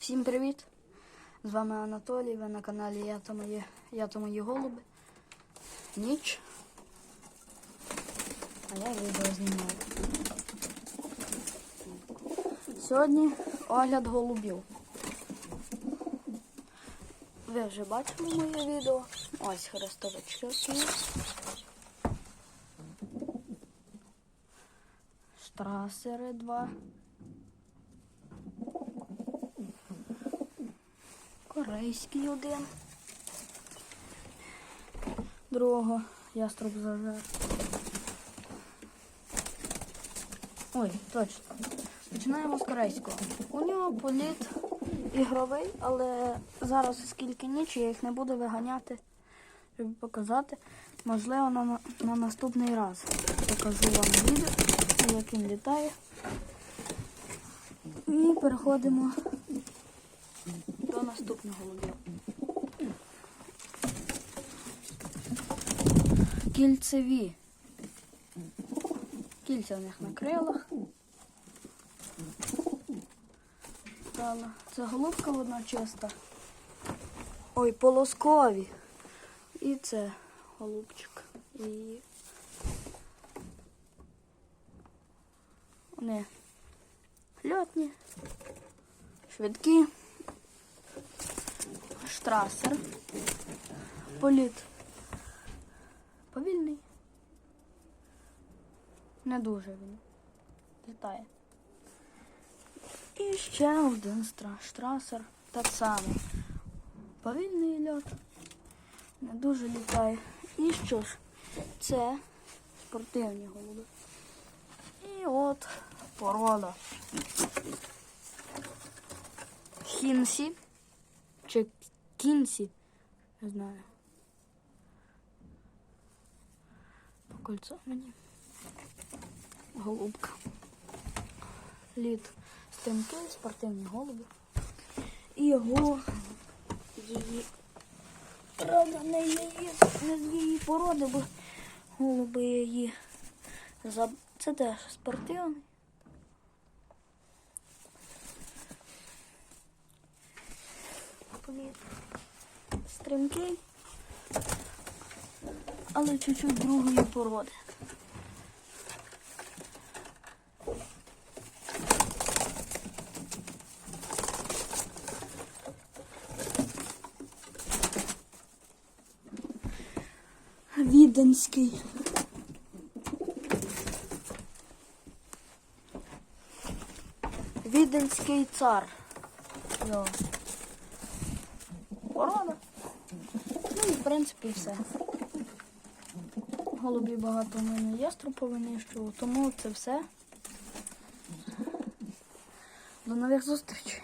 Всім привіт! З вами Анатолій, ви на каналі Я та мої, Я та мої голуби. Ніч. А я відео знімаю. Сьогодні огляд голубів. Ви вже бачили моє відео. Ось хрестовички. Штрасери два. Корейський один. Другого яструб зажер. Ой, точно. Починаємо з корейського. У нього політ ігровий, але зараз, оскільки ніч, я їх не буду виганяти, щоб показати. Можливо, на, на наступний раз покажу вам відео, як він літає. І переходимо наступного голубів. Кільцеві. Кільця в них на крилах. Це голубка одна чиста. Ой, полоскові. І це голубчик. І вони льотні, швидкі, штрасер, політ повільний. Не дуже він літає. І ще один штрасер. Так само. Повільний льот. Не дуже літає. І що ж, це спортивні голуби. І от порода. Хінсі. Чи кінсі. Не знаю. По кольцу мені. Голубка. Лід стимки, спортивні голуби. І його її. Правда, не її, не з її породи, бо голуби її. Це теж спортивний. Політ стрімкий, але чуть-чуть другої породи. Віденський. Віденський цар. Його. Порода. Принципі все. Голубі багато в мене ястру повинищував, тому це все. До нових зустрічей.